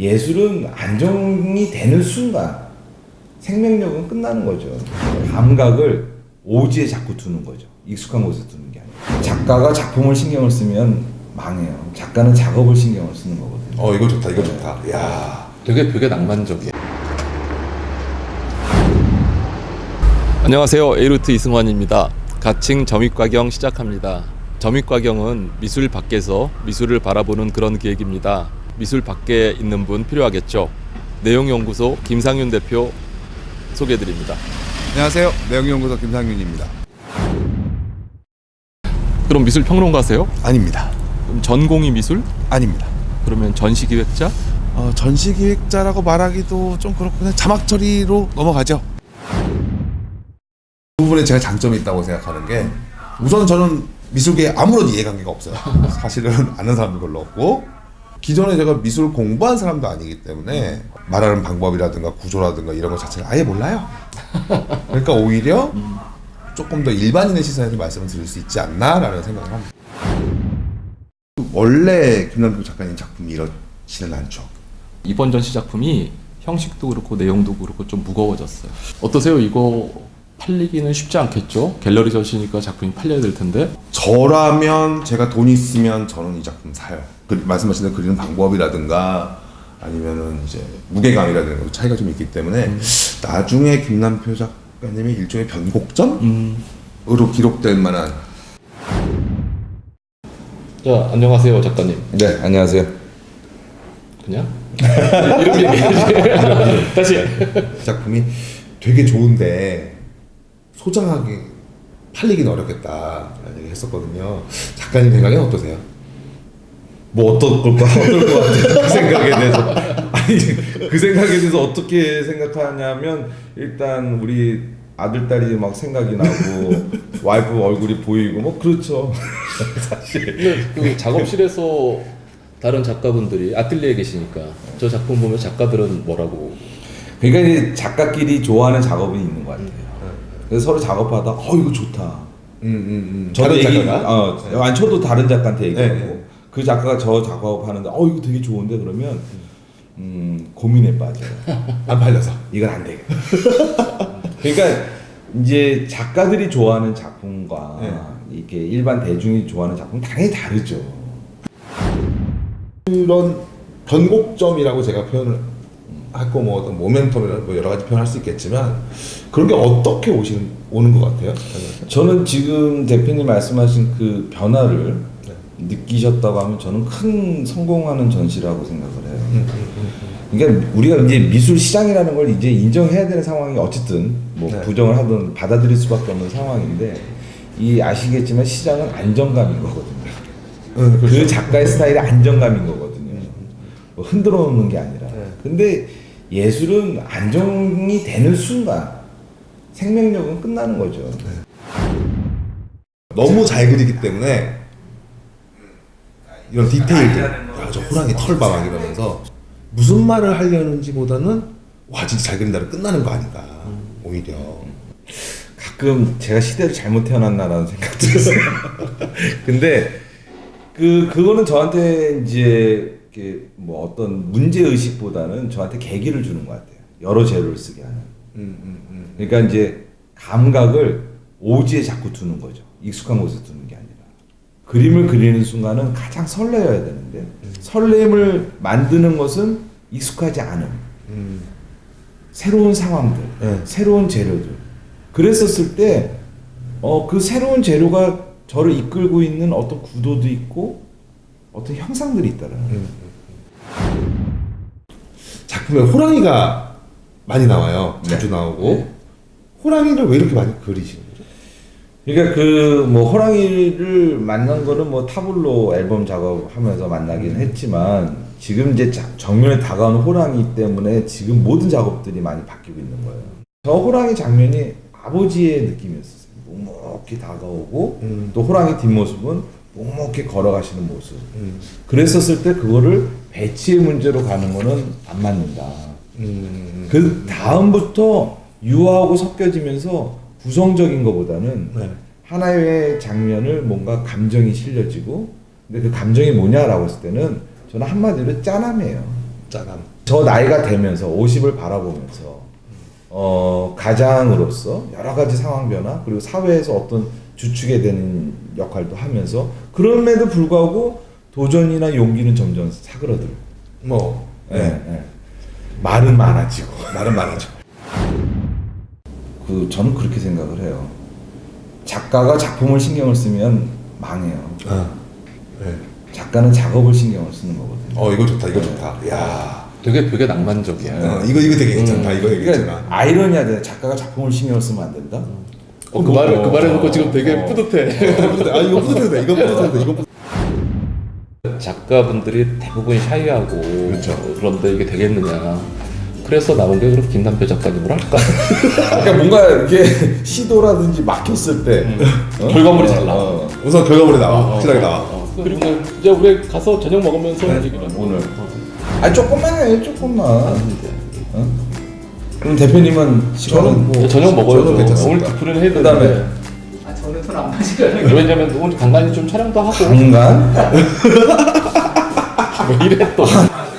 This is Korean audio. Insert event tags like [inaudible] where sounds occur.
예술은 안정이 되는 순간 생명력은 끝나는 거죠. 감각을 오지에 자꾸 두는 거죠. 익숙한 곳에 두는 게 아니라. 작가가 작품을 신경을 쓰면 망해요. 작가는 작업을 신경을 쓰는 거거든요. 어 이거 좋다 이거 좋다 야 되게 되게 낭만적이에요. 안녕하세요. 에이루트 이승환입니다. 가칭 점입과경 시작합니다. 점입과경은 미술 밖에서 미술을 바라보는 그런 기획입니다. 미술 밖에 있는 분 필요하겠죠. 내용연구소 김상윤 대표 소개해드립니다. 안녕하세요 내용연구소 김상윤입니다 그럼 미술 평론가세요? 아닙니다 그럼 전공이 미술? 아닙니다 그러면 전시기획자? 어, 전시기획자라고 말하기도 좀 그렇고 그냥 자막 처리로 넘어가죠 그 부분에 제가 장점이 있다고 생각하는 게 우선 저는 미술계에 아무런 이해관계가 없어요 사실은 아는 사람도 별로 없고 기존에 제가 미술 공부한 사람도 아니기 때문에 말하는 방법이라든가 구조라든가 이런 것 자체를 아예 몰라요 [laughs] 그러니까 오히려 조금 더 일반인의 시선에서 말씀을 드릴 수 있지 않나라는 생각을 합니다 원래 김남표 작가님 작품이 이렇지는 않죠 이번 전시 작품이 형식도 그렇고 내용도 그렇고 좀 무거워졌어요. 어떠세요? 이거 팔리기는 쉽지 않겠죠? 갤러리 전시니까 작품이 팔려야 될 텐데. 저라면 제가 돈 있으면 저는 이 작품 사요. 그, 말씀하신 대로 그리는 방법이라든가 아니면은 이제 무게감이라든가 차이가 좀 있기 때문에 나중에 김남표 작가님의 일종의 변곡점으로 음. 기록될 만한 자, 안녕하세요, 작가님. 네, 안녕하세요. 그냥 [laughs] 얘기해. 다시. 작품이 되게 좋은데 소장하게 팔리기는 어렵겠다라는 얘기 했었거든요. 작가님 생각엔 어떠세요? 뭐 어떨 걸까 어떨 것 같아요 그 생각에 대해서 [laughs] 아니 그 생각에 대해서 어떻게 생각하냐면 일단 우리 아들 딸이 막 생각이 나고 [laughs] 와이프 얼굴이 보이고 뭐 그렇죠 [laughs] 근데 그 작업실에서 다른 작가분들이 아틀리에 계시니까 저 작품 보면 작가들은 뭐라고? 그러니까 이제 작가끼리 좋아하는 작업이 있는 것 같아요 그래서 서로 작업하다 어 이거 좋다 음, 음, 음. 저도 다른 얘기 작가가? 어 아니 저도 다른 작가한테 얘기하고 네, 네. 그 작가가 저 작업하는데 어 이거 되게 좋은데 그러면 음 고민에 빠져요 안 팔려서. 이건 안 되겠다. 그러니까 이제 작가들이 좋아하는 작품과 네. 이렇게 일반 대중이 좋아하는 작품 은 당연히 다르죠. 그런 변곡점이라고 제가 표현을 했고 뭐 어떤 모멘텀이나 뭐 여러 가지 표현할 수 있겠지만 그런 게 어떻게 오시는 오는 것 같아요? 저는 지금 대표님 말씀하신 그 변화를 네. 느끼셨다고 하면 저는 큰 성공하는 전시라고 생각을 해요. 음, 그러니까 우리가 이제 미술 시장이라는 걸 이제 인정해야 되는 상황이 어쨌든 뭐 네. 부정을 하든 받아들일 수밖에 없는 상황인데 이 아시겠지만 시장은 안정감인 거거든요. 응, 그 그렇죠. 작가의 스타일이 안정감인 거거든요. 뭐 흔들어 놓는 게 아니라. 네. 근데 예술은 안정이 되는 순간 생명력은 끝나는 거죠. 너무 잘 그리기 때문에 이런 디테일들, 야, 저 호랑이 털봐 막 이러면서. 무슨 말을 하려는지 보다는 와 진짜 잘 그린다로 끝나는 거 아닌가 오히려. 가끔 제가 시대를 잘못 태어났나라는 생각도 [laughs] 들어요. 근데 그 그거는 저한테 이제 이렇게 뭐 어떤 문제 의식보다는 저한테 계기를 주는 것 같아요. 여러 재료를 쓰게 하는. 음, 음, 음. 그러니까 이제 감각을 오지에 자꾸 두는 거죠. 익숙한 곳에 두는 게 아니라. 그림을 그리는 순간은 가장 설레어야 되는데 설렘을 만드는 것은 익숙하지 않은 음. 새로운 상황들, 네. 새로운 재료들. 그랬었을 때, 어, 그 새로운 재료가 저를 이끌고 있는 어떤 구도도 있고, 어떤 형상들이 있다라는 거예요. 작품에 호랑이가 많이 나와요 자주 네. 나오고 네. 호랑이를 왜 이렇게 많이 그리시는 거죠? 그러니까 그 뭐 호랑이를 만난 거는 뭐 타블로 앨범 작업하면서 만나긴 했지만 지금 이제 자- 정면에 다가오는 호랑이 때문에 지금 모든 작업들이 많이 바뀌고 있는 거예요. 저 호랑이 장면이 아버지의 느낌이었어요. 묵묵히 다가오고 음. 또 호랑이 뒷모습은 묵묵히 걸어가시는 모습. 음. 그랬었을 때 그거를 배치의 문제로 가는 거는 안 맞는다. 음. 그 다음부터 유화하고 섞여지면서 구성적인 것보다는 네. 하나의 장면을 뭔가 감정이 실려지고 근데 그 감정이 뭐냐라고 했을 때는 저는 한마디로 짠함이에요. 짠함. 저 나이가 되면서 50을 바라보면서 어, 가장으로서 여러 가지 상황 변화 그리고 사회에서 어떤 주축에 되는 역할도 하면서 그럼에도 불구하고 도전이나 용기는 점점 사그러들고 뭐 예, 예. 말은 많아지고 [laughs] 말은 많아죠. 그 저는 그렇게 생각을 해요. 작가가 작품을 신경을 쓰면 망해요. 아, 네. 작가는 작업을 신경을 쓰는 거거든요. 어 이거 좋다, 이거 좋다. 야, 되게 되게 낭만적이야. 어, 이거 이거 되게 괜찮다. 이거 되게 그러니까 괜찮아. 아이러니하잖아요. 작가가 작품을 신경을 쓰면 안 된다. 어, 그 말을 그 말을 듣고 지금 되게 어. 뿌듯해. 아 이거 뿌듯하다. 이거 뿌듯하다. 이거 뿌듯. 작가분들이 대부분 샤이하고 그렇죠. 그런데 이게 되겠느냐. 그래서 나온 게 그렇게 김남표 작가님을 할까? [laughs] 그러니까 뭔가 이렇게 시도라든지 막혔을 때 어? 결과물이 잘 나와. 어, 우선 결과물이 나와. 확실하게 나와. 어, 그리고 이제 우리 가서 저녁 먹으면서 얘기를 하는 오늘. 아 조금만 해, 조금만. 어? 그럼 대표님은 시간은 뭐 저녁 먹어요. 저는 괜찮습니다. 오늘 디프는 해야 그다음에 되는데. 아 저는 술안 마시거든요. 왜냐면 오늘 간간히 좀 촬영도 하고 강간? [laughs] 왜 이래 또. [laughs]